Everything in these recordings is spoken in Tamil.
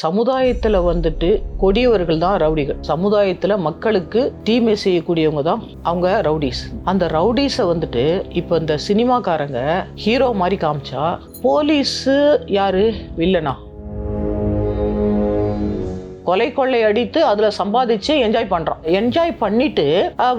சமுதாயத்தில் வந்துட்டு கொடியவர்கள் தான் ரவுடிகள். சமுதாயத்தில் மக்களுக்கு தீமை செய்யக்கூடியவங்க தான் அவங்க ரவுடிஸ். அந்த ரவுடிஸை வந்துட்டு இப்போ இந்த சினிமாக்காரங்க ஹீரோ மாதிரி காமிச்சா போலீஸு யாரு? வில்லனா. கொலை கொள்ளை அடித்து அதில் சம்பாதிச்சு என்ஜாய் பண்ணுறான் என்ஜாய் பண்ணிட்டு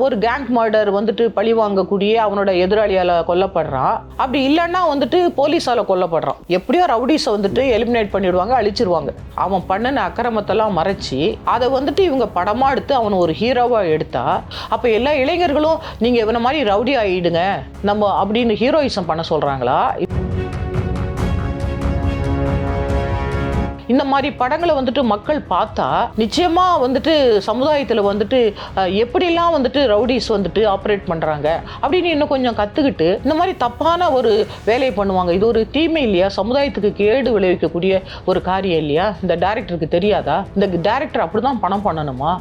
ஒரு கேங் மர்டர் வந்துட்டு பழி வாங்கக்கூடிய அவனோட எதிராளியால் கொல்லப்படுறான். அப்படி இல்லைன்னா வந்துட்டு போலீஸால் கொல்லப்படுறான். எப்படியோ ரவுடிஸை வந்துட்டு எலிமினேட் பண்ணிடுவாங்க அழிச்சிருவாங்க. அவன் பண்ணின அக்கிரமத்தெல்லாம் மறைச்சி அதை வந்துட்டு இவங்க படமா எடுத்து அவனை ஒரு ஹீரோவாக எடுத்தா அப்போ எல்லா இளைஞர்களும் நீங்கள் இவனை மாதிரி ரவுடி ஆகிடுங்க நம்ம அப்படின்னு ஹீரோயிசம் பண்ண சொல்கிறாங்களா இந்த மாதிரி படங்களை வந்துட்டு மக்கள் பார்த்தா நிச்சயமா வந்துட்டு சமுதாயத்தில் வந்துட்டு எப்படிலாம் வந்துட்டு ரவுடிஸ் வந்துட்டு ஆப்ரேட் பண்ணுறாங்க அப்படின்னு இன்னும் கொஞ்சம் கற்றுக்கிட்டு இந்த மாதிரி தப்பான ஒரு வேலையை பண்ணுவாங்க. இது ஒரு தீமை இல்லையா? சமுதாயத்துக்கு கேடு விளைவிக்கக்கூடிய ஒரு காரியம் இல்லையா? இந்த டேரக்டருக்கு தெரியாதா? இந்த டைரக்டர் அப்படிதான் பணம் பண்ணணுமா?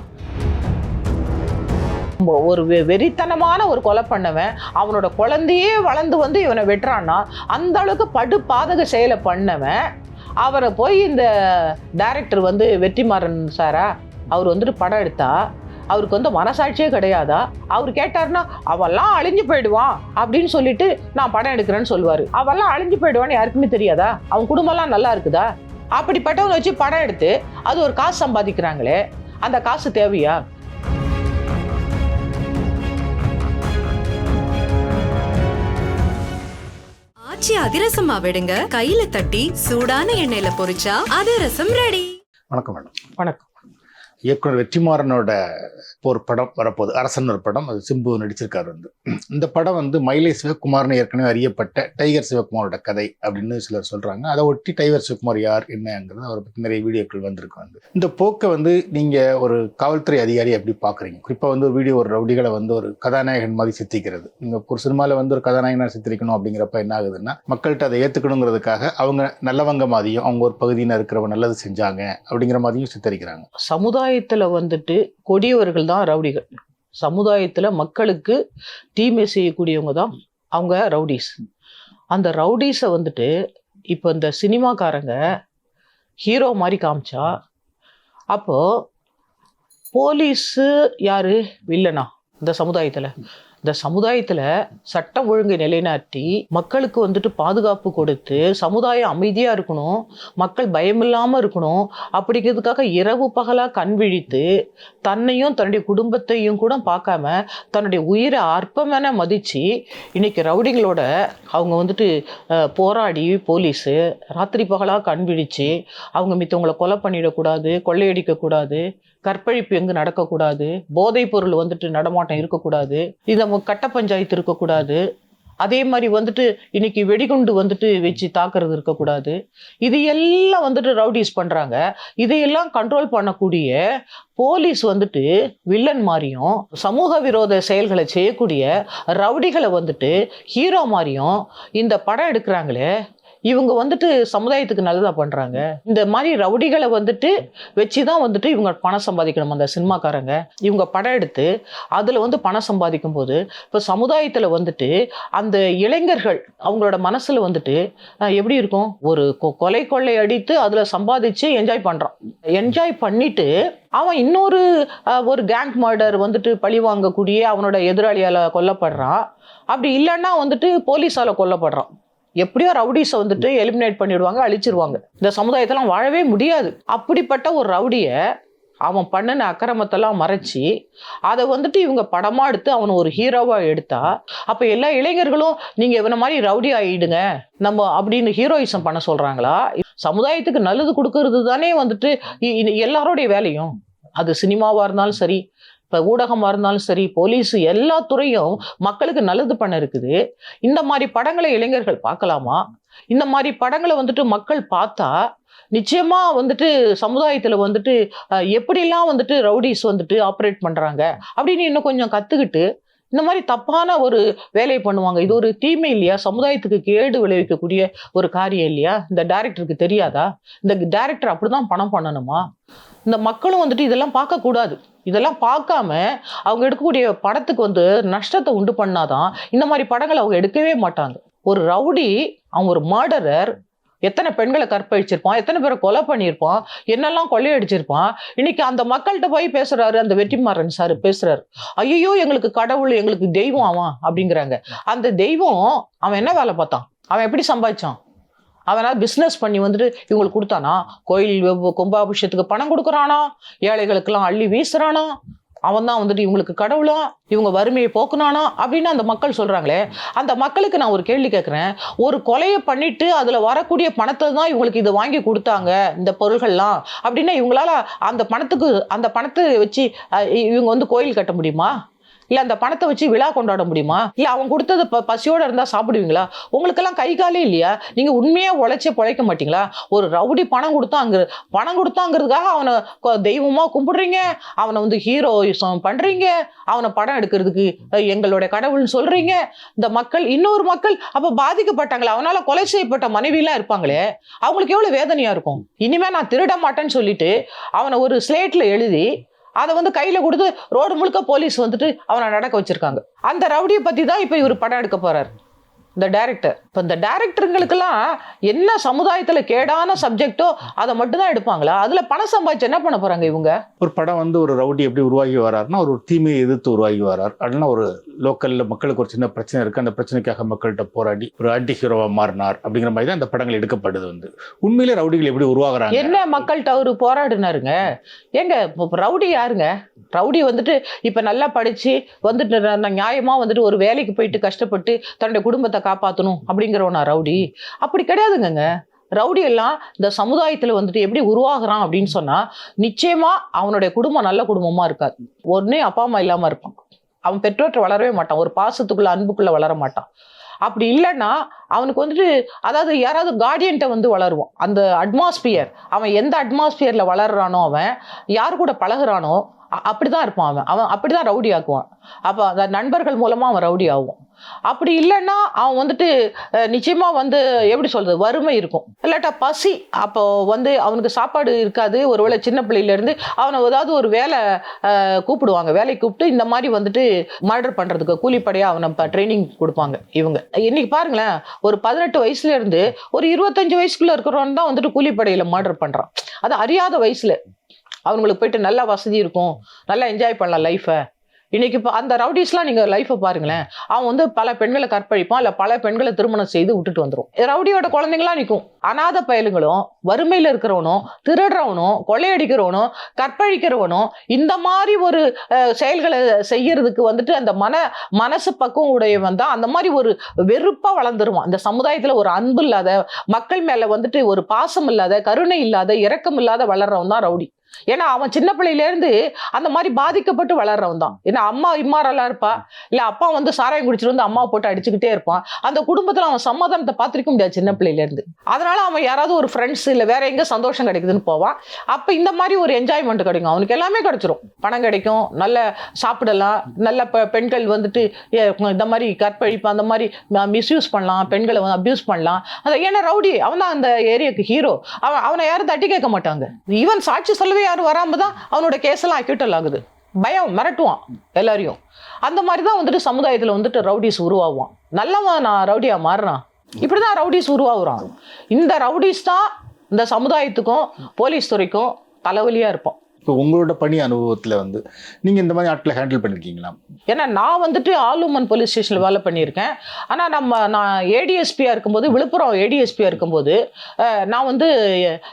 ஒரு வெ- வெறித்தனமான ஒரு கொலை பண்ணவன் அவனோட குழந்தையே வளர்ந்து வந்து இவனை வெட்டுறான்னா அந்த அளவுக்கு படு பாதக செயலை பண்ணவன் அவரை போய் இந்த டைரக்டர் வந்து வெற்றிமாறன் சாரா அவர் வந்துட்டு படம் எடுத்தா அவருக்கு வந்து மனசாட்சியே கிடையாதா? அவர் கேட்டாருன்னா அவெல்லாம் அழிஞ்சு போயிடுவான் அப்படின்னு சொல்லிட்டு நான் படம் எடுக்கிறேன்னு சொல்லுவார். அவெல்லாம் அழிஞ்சு போயிடுவான்னு யாருக்குமே தெரியாதா? அவன் குடும்பம்லாம் நல்லா இருக்குதா? அப்படிப்பட்டவனை வச்சு படம் எடுத்து அது ஒரு காசு சம்பாதிக்கிறாங்களே அந்த காசு தேவையா? ஆச்சி அதிரசமா விடுங்க. கையில தட்டி சூடான எண்ணெயில பொரிச்சா அதிரசம் ரெடி வணக்கம் மேடம். வணக்கம். இயக்குனர் வெற்றிமாறனோட ஒரு படம் வரப்போகுது. அரசன் ஒரு படம் அது சிம்பு நடிச்சிருக்காரு வந்து. இந்த படம் வந்து மயிலை சிவகுமார்னு ஏற்கனவே அறியப்பட்ட டைகர் சிவகுமாரோட கதை அப்படின்னு சிலர் சொல்றாங்க. அதை ஒட்டி டைகர் சிவகுமார் யார் என்னங்கிறது அவரை பற்றி நிறைய வீடியோக்கள் வந்திருக்கு வந்து. இந்த போக்கை வந்து நீங்க ஒரு காவல்துறை அதிகாரி எப்படி பாக்குறீங்க? குறிப்பாக வந்து ஒரு வீடியோ ஒரு ரவுடிகளை வந்து ஒரு கதாநாயகன் மாதிரி சித்திக்கிறது. நீங்க ஒரு சினிமாவில் வந்து ஒரு கதாநாயகனாக சித்தரிக்கணும் அப்படிங்கிறப்ப என்ன ஆகுதுன்னா மக்கள்கிட்ட அதை ஏற்றுக்கணுங்கிறதுக்காக அவங்க நல்லவங்க மாதிரியும் அவங்க ஒரு பகுதியினர் இருக்கிறவங்க நல்லது செஞ்சாங்க அப்படிங்கிற மாதிரியும் சித்தரிக்கிறாங்க. சமுதாயத்தில் வந்துட்டு கொடியவர்கள் தான் ரவுடிகள். சமுதாயத்தில் மக்களுக்கு தீமை செய்யக்கூடியவங்க தான் அவங்க ரவுடிஸ். அந்த ரவுடிஸை வந்துட்டு இப்போ இந்த சினிமாக்காரங்க ஹீரோ மாதிரி காமிச்சா அப்போ போலீஸு யாரு? வில்லனா இந்த சமுதாயத்தில். இந்த சமுதாயத்தில் சட்டம் ஒழுங்கை நிலைநாட்டி மக்களுக்கு வந்துட்டு பாதுகாப்பு கொடுத்து சமுதாயம் அமைதியாக இருக்கணும் மக்கள் பயமில்லாமல் இருக்கணும் அப்படிங்கிறதுக்காக இரவு பகலாக கண் விழித்து தன்னையும் தன்னுடைய குடும்பத்தையும் கூட பார்க்காம தன்னுடைய உயிரை அற்பமென மதித்து இன்னைக்கு ரவுடிங்களோட அவங்க வந்துட்டு போராடி போலீஸு ராத்திரி பகலாக கண் விழித்து அவங்க மித்தவங்களை கொலை பண்ணிடக்கூடாது கொள்ளையடிக்கக்கூடாது கற்பழிப்பு எங்கு நடக்கக்கூடாது போதைப் பொருள் வந்துட்டு நடமாட்டம் இருக்கக்கூடாது இந்த நம்ம கட்ட பஞ்சாயத்து இருக்கக்கூடாது. அதே மாதிரி வந்துட்டு இன்னைக்கு வெடிகுண்டு வந்துட்டு வச்சு தாக்குறது இருக்கக்கூடாது. இது எல்லாம் வந்துட்டு ரவுடிஸ் பண்ணுறாங்க இதையெல்லாம் கண்ட்ரோல் பண்ணக்கூடிய போலீஸ் வந்துட்டு வில்லன் மாதிரியும் சமூக விரோத செயல்களை செய்யக்கூடிய ரவுடிகளை வந்துட்டு ஹீரோ மாதிரியும் இந்த படம் எடுக்கிறாங்களே இவங்க வந்துட்டு சமுதாயத்துக்கு நல்லதா பண்றாங்க. இந்த மாதிரி ரவுடிகளை வந்துட்டு வச்சு தான் வந்துட்டு இவங்க பணம் சம்பாதிக்கணும். அந்த சினிமாக்காரங்க இவங்க படம் எடுத்து அதில் வந்து பணம் சம்பாதிக்கும் போது இப்போ சமுதாயத்தில் வந்துட்டு அந்த இளைஞர்கள் அவங்களோட மனசில் வந்துட்டு எப்படி இருக்கும்? ஒரு கொ- கொலை கொள்ளை அடித்து அதில் சம்பாதிச்சு என்ஜாய் பண்ணுறான் என்ஜாய் பண்ணிட்டு அவன் இன்னொரு ஒரு கேங் மர்டர் வந்துட்டு பழி வாங்கக்கூடிய அவனோட எதிராளியால் கொல்லப்படுறான். அப்படி இல்லைன்னா வந்துட்டு போலீஸால் கொல்லப்படுறான். எப்படியோ ரவுடிஸை வந்துட்டு எலிமினேட் பண்ணிடுவாங்க அழிச்சிருவாங்க. இந்த சமுதாயத்தெல்லாம் வாழவே முடியாது. அப்படிப்பட்ட ஒரு ரவுடியை அவன் பண்ணின அக்கிரமத்தெல்லாம் மறைச்சி அதை வந்துட்டு இவங்க படமாக எடுத்து அவனை ஒரு ஹீரோவாக எடுத்தா அப்போ எல்லா இளைஞர்களும் நீங்கள் இவனை மாதிரி ரவுடி ஆகிடுங்க நம்ம அப்படின்னு ஹீரோயிசம் பண்ண சொல்கிறாங்களா சமுதாயத்துக்கு நல்லது கொடுக்கறது தானே வந்துட்டு இ- எல்லாரோடைய வேலையும். அது சினிமாவாக இருந்தாலும் சரி இப்போ ஊடகமாக இருந்தாலும் சரி போலீஸ் எல்லா துறையும் மக்களுக்கு நல்லது பண்ண இருக்குது. இந்த மாதிரி படங்களை இளைஞர்கள் பார்க்கலாமா? இந்த மாதிரி படங்களை வந்துட்டு மக்கள் பார்த்தா நிச்சயமா வந்துட்டு சமுதாயத்துல வந்துட்டு எப்படிலாம் வந்துட்டு ரவுடிஸ் வந்துட்டு ஆப்ரேட் பண்றாங்க அப்படின்னு இன்னும் கொஞ்சம் கத்துக்கிட்டு இந்த மாதிரி தப்பான ஒரு வேலையை பண்ணுவாங்க. இது ஒரு தீமை இல்லையா? சமுதாயத்துக்கு கேடு விளைவிக்கக்கூடிய ஒரு காரியம் இல்லையா? இந்த டைரக்டருக்கு தெரியாதா? இந்த டைரக்டர் அப்படிதான் பணம் பண்ணணுமா? இந்த மக்களும் வந்துட்டு இதெல்லாம் பார்க்கக்கூடாது. இதெல்லாம் பார்க்காம அவங்க எடுக்கக்கூடிய படத்துக்கு வந்து நஷ்டத்தை உண்டு பண்ணாதான் இந்த மாதிரி படங்களை அவங்க எடுக்கவே மாட்டாங்க. ஒரு ரவுடி அவன் ஒரு மர்டரர் எத்தனை பெண்களை கற்பழிச்சிருப்பான் எத்தனை பேரை கொலை பண்ணியிருப்பான் என்னெல்லாம் கொள்ளையடிச்சிருப்பான் இன்னைக்கு அந்த மக்கள்கிட்ட போய் பேசுறாரு அந்த வெற்றிமாறன் சார் பேசுறாரு. ஐயோ எங்களுக்கு கடவுள் எங்களுக்கு தெய்வம் அவன் அப்படிங்கிறாங்க. அந்த தெய்வம் அவன் என்ன வேலை பார்த்தான்? அவன் எப்படி சம்பாதிச்சான்? அவனால் பிஸ்னஸ் பண்ணி வந்துட்டு இவங்களுக்கு கொடுத்தானா? கோயில் வெ- கும்பாபிஷேகத்துக்கு பணம் கொடுக்குறானா? ஏழைகளுக்கெல்லாம் அள்ளி வீசுறானா? அவன் தான் வந்துட்டு இவங்களுக்கு கடவுளா? இவங்க வறுமையை போக்குனானா? அப்படின்னு அந்த மக்கள் சொல்கிறாங்களே அந்த மக்களுக்கு நான் ஒரு கேள்வி கேட்குறேன். ஒரு கொலையை பண்ணிட்டு அதில் வரக்கூடிய பணத்தை தான் இவங்களுக்கு இதை வாங்கி கொடுத்தாங்க இந்த பொருள்கள்லாம். அப்படின்னா இவங்களால அந்த பணத்துக்கு அந்த பணத்தை வச்சு இவங்க வந்து கோயில் கட்ட முடியுமா? இல்ல அந்த பணத்தை வச்சு விழா கொண்டாட முடியுமா? இல்ல அவன் கொடுத்தது ப பசியோட இருந்தா சாப்பிடுவீங்களா? உங்களுக்கெல்லாம் கை காலே இல்லையா? நீங்க உண்மையா உழைச்சி பிழைக்க மாட்டீங்களா? ஒரு ரவுடி பணம் கொடுத்தாங்க பணம் கொடுத்தாங்கிறதுக்காக அவனை கொ- தெய்வமா கும்பிடுறீங்க? அவனை வந்து ஹீரோயிசம் பண்றீங்க? அவனை படம் எடுக்கிறதுக்கு எங்களுடைய கடவுள்னு சொல்றீங்க? இந்த மக்கள் இன்னொரு மக்கள் அப்ப பாதிக்கப்பட்டாங்களே அவனால கொலை செய்யப்பட்ட மனைவிலாம் இருப்பாங்களே அவங்களுக்கு எவ்வளவு வேதனையா இருக்கும்? இனிமே நான் திருட மாட்டேன்னு சொல்லிட்டு அவனை ஒரு ஸ்லேட்ல எழுதி அதை வந்து கையில கொடுத்து ரோடு முழுக்க போலீஸ் வந்துட்டு அவனை நடக்க வச்சிருக்காங்க. அந்த ரவுடியை பத்தி தான் இப்போ இவர் படம் எடுக்க போறாரு. இந்த டைரக்டர் இப்போ இந்த டைரக்டருங்களுக்கெல்லாம் என்ன சமுதாயத்துல கேடான சப்ஜெக்டோ அதை மட்டும் தான் எடுப்பாங்களா? அதுல பணம் சம்பாதிச்சு என்ன பண்ண போறாங்க இவங்க? ஒரு படம் வந்து ஒரு ரவுடி எப்படி உருவாகி வராருன்னா ஒரு தீமையை எதிர்த்து உருவாகி வரார். அப்படின்னா ஒரு லோக்கல்ல மக்களுக்கு ஒரு சின்ன பிரச்சனை இருக்கு. அந்த பிரச்சனைக்காக மக்கள்கிட்ட போராடி ஒரு ஆன்டி ஹீரோவா மாறினார் அப்படிங்கிற மாதிரி தான் இந்த படங்கள் எடுக்கப்படுது வந்து. உண்மையிலே ரவுடிகள் எப்படி உருவாகுறாங்க? என்ன மக்கள்கிட்ட அவரு போராடினாருங்க? ஏங்க ரவுடி யாருங்க? ரவுடி வந்துட்டு இப்ப நல்லா படிச்சு வந்துட்டு நான் நியாயமா வந்துட்டு ஒரு வேலைக்கு போயிட்டு கஷ்டப்பட்டு தன்னுடைய குடும்பத்தை காப்பாற்றணும் அப்படிங்கிறவனா ரவுடி? அப்படி கிடையாதுங்க ரவுடி எல்லாம் இந்த சமுதாயத்துல வந்துட்டு எப்படி உருவாகுறான் அப்படின்னு சொன்னா நிச்சயமா அவனுடைய குடும்பம் நல்ல குடும்பமா இருக்காது. ஒன்றே அப்பா அம்மா இல்லாம இருப்பான். அவன் பெற்றோர்கிட்ட வளரவே மாட்டான். ஒரு பாசத்துக்குள்ள அன்புக்குள்ள வளர மாட்டான். அப்படி இல்லைன்னா அவனுக்கு வந்துட்டு அதாவது யாராவது கார்டியன்ட்டை வந்து வளருவான். அந்த அட்மாஸ்பியர் அவன் எந்த அட்மாஸ்பியர்ல வளர்றானோ அவன் யார் கூட பழகுறானோ அப்படி தான் இருப்பான் அவன். அவன் அப்படிதான் ரவுடி ஆக்குவான். அப்போ அந்த நண்பர்கள் மூலமா அவன் ரவுடி ஆகுவான் அப்படி இல்லைன்னா அவன் வந்துட்டு நிச்சயமாக வந்து எப்படி சொல்கிறது வறுமை இருக்கும். இல்லாட்டா பசி அப்போ வந்து அவனுக்கு சாப்பாடு இருக்காது. ஒருவேளை சின்ன பிள்ளையிலேருந்து அவனை ஏதாவது ஒரு வேலை கூப்பிடுவாங்க. வேலைக்கு கூப்பிட்டு இந்த மாதிரி வந்துட்டு மர்டர் பண்ணுறதுக்கு கூலிப்படையாக அவனை ட்ரைனிங் கொடுப்பாங்க இவங்க. இன்னைக்கு பாருங்களேன் ஒரு பதினெட்டு வயசுலேருந்து ஒரு இருபத்தஞ்சு வயசுக்குள்ளே இருக்கிறவன் தான் வந்துட்டு கூலிப்படையில் மர்டர் பண்ணுறான் அது அறியாத வயசில். அவங்களுக்கு போயிட்டு நல்லா வசதி இருக்கும். நல்லா என்ஜாய் பண்ணலாம் லைஃபை இன்னைக்கு இப்போ அந்த ரவுடிஸ்லாம் நீங்கள் லைஃப்பை பாருங்களேன். அவன் வந்து பல பெண்களை கற்பழிப்பான் இல்லை பல பெண்களை திருமணம் செய்து விட்டுட்டு வந்துடும் ரவுடியோட குழந்தைங்களாம் நிற்கும் அனாதை பயலுங்களும் வறுமையில் இருக்கிறவனும் திருடுறவனும் கொள்ளையடிக்கிறவனும் கற்பழிக்கிறவனும் இந்த மாதிரி ஒரு செயல்களை செய்யறதுக்கு வந்துட்டு அந்த மன மனசு பக்குவம் உடையவன் தான். அந்த மாதிரி ஒரு வெறுப்பாக வளர்ந்துருவான். அந்த சமுதாயத்தில் ஒரு அன்பு இல்லாத மக்கள் மேல வந்துட்டு ஒரு பாசம் இல்லாத கருணை இல்லாத இரக்கம் இல்லாத வளர்றவன் தான் ரவுடி. ஏன்னா அவன் சின்ன பிள்ளையிலேருந்து அந்த மாதிரி பாதிக்கப்பட்டு வளர்றவன் தான். ஏன்னா அம்மா இம்மாரெல்லாம் இருப்பா. இல்லை அப்பா வந்து சாராயம் குடிச்சிட்டு வந்து அம்மாவை போட்டு அடிச்சுக்கிட்டே இருப்பான். அந்த குடும்பத்தில் அவன் சமாதானத்தை பார்த்திருக்க முடியாது சின்ன பிள்ளையிலேருந்து அதனால அதனால அவன் யாராவது ஒரு ஃப்ரெண்ட்ஸ் இல்லை வேற எங்கே சந்தோஷம் கிடைக்குதுன்னு போவான் அப்போ இந்த மாதிரி ஒரு என்ஜாய்மெண்ட் கிடைக்கும். அவனுக்கு எல்லாமே கிடைச்சிரும். பணம் கிடைக்கும் நல்ல சாப்பிடலாம் நல்ல பெண்கள் வந்துட்டு ஏ, இந்த மாதிரி கற்பழிப்பு அந்த மாதிரி மிஸ்யூஸ் பண்ணலாம் பெண்களை வந்து அப்யூஸ் பண்ணலாம். அது ஏன்னா ரவுடி அவன் தான் அந்த ஏரியாவுக்கு ஹீரோ அவன் அவனை யாரும் தட்டி கேட்க மாட்டாங்க. ஈவன் சாட்சி சொல்லவே யாரும் வராமல் தான் அவனோட கேஸெல்லாம் அக்யூட்டல் ஆகுது. பயம் மிரட்டுவான் எல்லாரையும். அந்த மாதிரி தான் வந்துட்டு சமுதாயத்தில் வந்துட்டு ரவுடிஸ் உருவாகுவான். நல்லவன் நான் ரவுடியாக மாறுறான். இப்படிதான் ரவுடிஸ் உருவாகுறான் இந்த ரவுடிஸ் தான் இந்த சமுதாயத்துக்கும் போலீஸ் துறைக்கும் தலைவலியா இருப்பான் இப்போ உங்களோட பணி அனுபவத்துல வந்து நீங்க இந்த மாதிரி ஆட்களை ஹேண்டில் பண்ணிருக்கீங்களா? ஏன்னா நான் வந்துட்டு ஆலுமன் போலீஸ் ஸ்டேஷனில் வேலை பண்ணியிருக்கேன். ஆனால் நம்ம நான் ஏடிஎஸ்பியாக இருக்கும்போது விழுப்புரம் ஏடிஎஸ்பியாக இருக்கும்போது நான் வந்து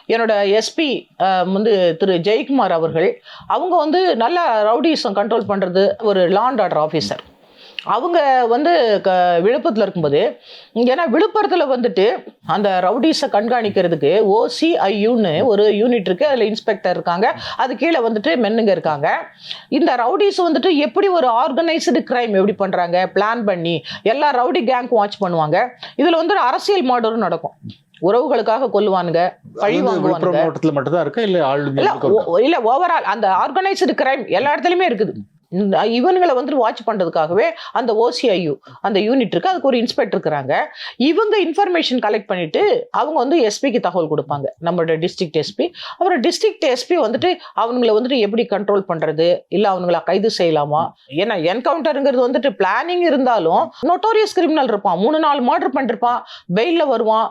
என்னோட எஸ்பி வந்து திரு ஜெயக்குமார் அவர்கள் அவங்க வந்து நல்ல ரவுடிசம் கண்ட்ரோல் பண்ணுறது ஒரு லாண்ட் ஆர்டர் ஆஃபீஸர் அவங்க வந்து க விழுப்புரத்தில் இருக்கும்போது ஏன்னா விழுப்புரத்தில் வந்துட்டு அந்த ரவுடிஸை கண்காணிக்கிறதுக்கு ஓசிஐயுன்னு ஒரு யூனிட் இருக்குது அதில் இன்ஸ்பெக்டர் இருக்காங்க. அது கீழே வந்துட்டு மென்னுங்க இருக்காங்க. இந்த ரவுடிஸ் வந்துட்டு எப்படி ஒரு ஆர்கனைஸ்டு கிரைம் எப்படி பண்ணுறாங்க பிளான் பண்ணி எல்லா ரவுடி கேங்க் வாட்ச் பண்ணுவாங்க. இதில் வந்து ஒரு அரசியல் மாடலும் நடக்கும். உறவுகளுக்காக கொல்லுவானுங்க பழி விழுப்புரம் மாவட்டத்துல மட்டும் தான் இருக்கா? இல்ல இல்ல ஓவரால் அந்த ஆர்கனைஸ்டு கிரைம் எல்லா இடத்துலயுமே இருக்குது. இவங்களை இவனுங்களை வந்துட்டு வாட்ச் பண்ணுறதுக்காகவே அந்த ஓசிஐயு அந்த யூனிட் இருக்கு. அதுக்கு ஒரு இன்ஸ்பெக்டர் இருக்கிறாங்க. இவங்க இன்ஃபர்மேஷன் கலெக்ட் பண்ணிட்டு அவங்க வந்து எஸ்பிக்கு தகவல் கொடுப்பாங்க. நம்மளோட டிஸ்ட்ரிக்ட் எஸ்பி அப்புறம் டிஸ்ட்ரிக்ட் எஸ்பி வந்துட்டு அவங்கள வந்துட்டு எப்படி கண்ட்ரோல் பண்ணுறது இல்லை அவனுங்களை கைது செய்யலாமா? ஏன்னா என்கவுண்டருங்கிறது வந்துட்டு பிளானிங் இருந்தாலும் நோட்டோரியஸ் கிரிமினல் இருப்பான். மூணு நாலு மர்டர் பண்ணிருப்பான். பெயிலில் வருவான்.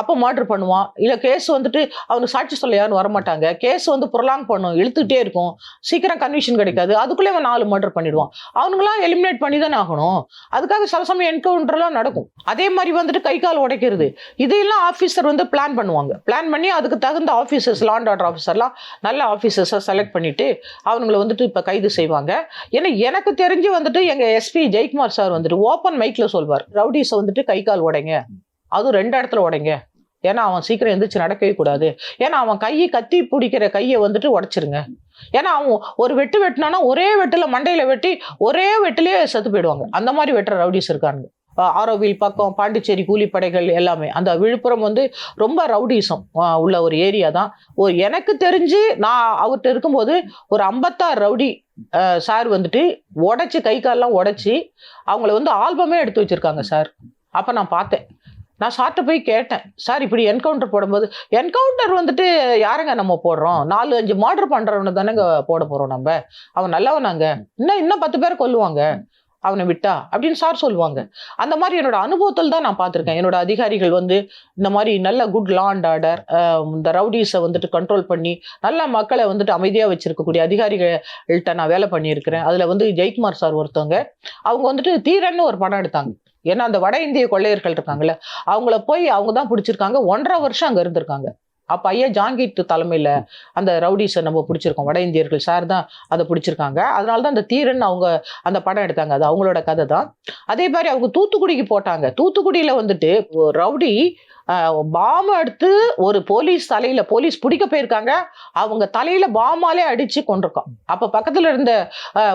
அப்போ மர்டர் பண்ணுவான். இல்லை கேஸ் வந்துட்டு அவனுக்கு சாட்சி சொல்ல யாரும் வரமாட்டாங்க. கேஸ் வந்து ப்ரொலாங் பண்ணும். இழுத்துக்கிட்டே இருக்கும். சீக்கிரம் கன்விஷன் கிடைக்காது. அதுக்குள்ளே நாலு மர்டர் பண்ணிடுவான். அவனுங்களாம் எலிமினேட் பண்ணி தானே ஆகணும். அதுக்காக சில சமயம் என்கவுண்டர்லாம் நடக்கும். அதே மாதிரி வந்துட்டு கை கால் உடைக்கிறது. இதையெல்லாம் ஆஃபீஸர் வந்து பிளான் பண்ணுவாங்க. பிளான் பண்ணி அதுக்கு தகுந்த ஆஃபீஸர்ஸ் லாண்ட் ஆர்டர் ஆஃபீஸர்லாம் நல்ல ஆஃபீஸர்ஸை செலக்ட் பண்ணிட்டு அவனுங்களை வந்துட்டு இப்போ கைது செய்வாங்க. ஏன்னா எனக்கு தெரிஞ்சு வந்துட்டு எங்கள் எஸ்பி ஜெயக்குமார் சார் வந்துட்டு ஓப்பன் மைக்கில் சொல்வார். ரவுடிஸை வந்துட்டு கை கால் உடைங்க. அதுவும் ரெண்டு இடத்துல உடைங்க. ஏன்னா அவன் சீக்கிரம் எந்திரிச்சு நடக்கவே கூடாது. ஏன்னா அவன் கையை கத்தி பிடிக்கிற கையை வந்துட்டு உடைச்சிருங்க. ஏன்னா அவங்க ஒரு வெட்டு வெட்டினானா ஒரே வெட்டில் மண்டையில் வெட்டி ஒரே வெட்டிலேயே செத்து போயிடுவாங்க. அந்த மாதிரி வெட்டுற ரவுடிஸ் இருக்காங்க ஆரோவில் பக்கம் பாண்டிச்சேரி கூலிப்படைகள் எல்லாமே. அந்த விழுப்புரம் வந்து ரொம்ப ரவுடிசம் உள்ள ஒரு ஏரியா தான். ஒரு எனக்கு தெரிஞ்சு நான் அவர்கிட்ட இருக்கும்போது ஒரு ஐம்பத்தாறு ரவுடி சார் வந்துட்டு உடச்சி கை கால்லாம் உடைச்சி அவங்கள வந்து ஆல்பமே எடுத்து வச்சிருக்காங்க சார். அப்போ நான் பார்த்தேன். நான் சார்ட்ட போய் கேட்டேன். சார் இப்படி என்கவுண்டர் போடும்போது என்கவுண்டர் வந்துட்டு யாருங்க நம்ம போடுறோம்? நாலு அஞ்சு மர்டர் பண்றவனை தானேங்க போட போகிறோம் நம்ம? அவன் நல்லவனாங்க. இன்னும் இன்னும் பத்து பேர் கொல்லுவாங்க. அவனை விட்டா? அப்படின்னு சார் சொல்லுவாங்க. அந்த மாதிரி என்னோட அனுபவத்தில் தான் நான் பார்த்துருக்கேன். என்னோட அதிகாரிகள் வந்து இந்த மாதிரி நல்ல குட் லா அண்ட் ஆர்டர் இந்த ரவுடிஸை வந்துட்டு கண்ட்ரோல் பண்ணி நல்ல மக்களை வந்துட்டு அமைதியாக வச்சிருக்கக்கூடிய அதிகாரிகள்கிட்ட நான் வேலை பண்ணியிருக்கிறேன். அதில் வந்து ஜெயக்குமார் சார் ஒருத்தவங்க. அவங்க வந்துட்டு தீரன்னு ஒரு படம் எடுத்தாங்க. ஏன்னா அந்த வட இந்திய கொள்ளையர்கள் இருக்காங்கல்ல அவங்கள போய் அவங்க தான் பிடிச்சிருக்காங்க. ஒன்றரை வருஷம் அங்கே இருந்திருக்காங்க. அப்போ ஐயா ஜாங்கிட் தலைமையில் அந்த ரவுடிஸை நம்ம பிடிச்சிருக்கோம். வட இந்தியர்கள் சார் தான் அதை பிடிச்சிருக்காங்க. அதனால தான் அந்த தீரன் அவங்க அந்த படம் எடுத்தாங்க. அது அவங்களோட கதை தான். அதே மாதிரி அவங்க தூத்துக்குடிக்கு போட்டாங்க. தூத்துக்குடியில் வந்துட்டு ரவுடி பாம் எடுத்து ஒரு போலீஸ் தலையில போலீஸ் பிடிக்க போயிருக்காங்க. அவங்க தலையில பாமாலே அடிச்சு கொண்டிருக்கோம் அப்ப பக்கத்துல இருந்த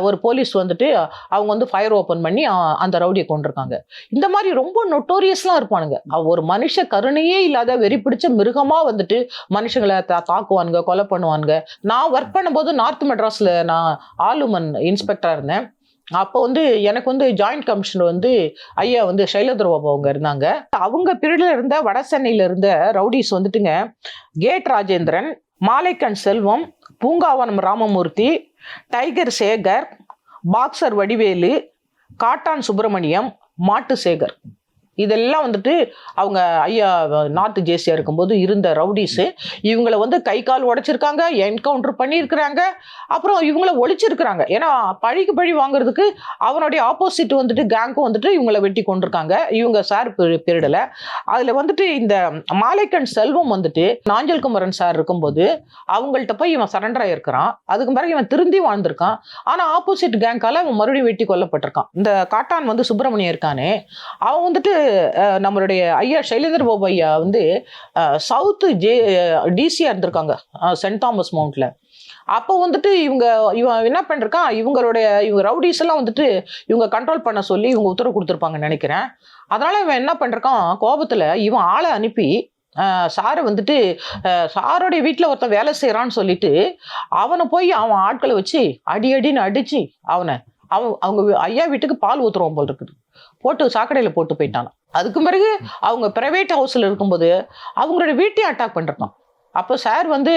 ஒரு போலீஸ் வந்துட்டு அவங்க வந்து ஃபயர் ஓபன் பண்ணி அந்த ரவுடியை கொண்டிருக்காங்க இந்த மாதிரி ரொம்ப நொட்டோரியஸ்லாம் இருப்பானுங்க. ஒரு மனுஷ கருணையே இல்லாத வெறி பிடிச்ச மிருகமா வந்துட்டு மனுஷங்களை தாக்குவானுங்க கொலை பண்ணுவானுங்க. நான் ஒர்க் பண்ணும்போது நார்த் மெட்ராஸ்ல நான் ஆலுமன் இன்ஸ்பெக்டரா இருந்தேன். அப்போ வந்து எனக்கு வந்து ஜாயிண்ட் கமிஷனர் வந்து ஐயா வந்து சைலேந்திர பாபு அவங்க இருந்தாங்க. அவங்க பிரிடில் இருந்த வட சென்னையில் இருந்த ரவுடிஸ் வந்துட்டுங்க. கேட் ராஜேந்திரன் மாலைக்கண் செல்வம் பூங்காவனம் ராமமூர்த்தி டைகர் சேகர் பாக்ஸர் வடிவேலு காட்டான் சுப்பிரமணியம் மாட்டு சேகர். இதெல்லாம் வந்துட்டு அவங்க ஐயா நார்த் ஜேசியா இருக்கும்போது இருந்த ரவுடிஸு. இவங்கள வந்து கை கால் உடைச்சிருக்காங்க என்கவுண்டர் பண்ணியிருக்கிறாங்க அப்புறம் இவங்கள ஒழிச்சிருக்கிறாங்க. ஏன்னா பழிக்கு பழி வாங்குறதுக்கு அவனுடைய ஆப்போசிட் வந்துட்டு கேங்க்கும் வந்துட்டு இவங்கள வெட்டி கொண்டிருக்காங்க. இவங்க சார் பீரியடில் அதில் வந்துட்டு இந்த மாலைக்கண் செல்வம் வந்துட்டு நாஞ்சல் குமரன் சார் இருக்கும்போது அவங்கள்ட்ட போய் இவன் சரண்டர் ஆகிருக்கிறான் அதுக்கு பிறகு இவன் திருந்தி வாழ்ந்திருக்கான். ஆனால் ஆப்போசிட் கேங்கால அவன் மறுபடியும் வெட்டி கொல்லப்பட்டிருக்கான். இந்த காட்டான் வந்து சுப்பிரமணியம் இருக்கானே அவன் வந்துட்டு நம்மளுடைய ஐயா சைலேந்திர பாபு ஐயா வந்து சவுத்து ஜே டிசியாக இருந்திருக்காங்க. சென்ட் தாமஸ் மவுண்டில் அப்போ வந்துட்டு இவங்க இவன் என்ன பண்ணிருக்கான்? இவங்களுடைய இவங்க ரவுடிஸ் எல்லாம் வந்துட்டு இவங்க கண்ட்ரோல் பண்ண சொல்லி இவங்க உத்தரவு கொடுத்துருப்பாங்கன்னு நினைக்கிறேன். அதனால இவன் என்ன பண்ணிருக்கான்? கோபத்தில் இவன் ஆளை அனுப்பி சாரை வந்துட்டு சாரோடைய வீட்டில் ஒருத்தன் வேலை செய்கிறான்னு சொல்லிட்டு அவனை போய் அவன் ஆட்களை வச்சு அடி அடின்னு அடித்து அவனை அவன் அவங்க ஐயா வீட்டுக்கு பால் ஊத்துருவான் போல் இருக்குது. போட்டு சாக்கடையில் போட்டு போயிட்டான் அதுக்கு பிறகு அவங்க ப்ரைவேட் ஹவுஸில் இருக்கும்போது அவங்களோட வீட்டையும் அட்டாக் பண்ணிருக்கான் அப்போ சார் வந்து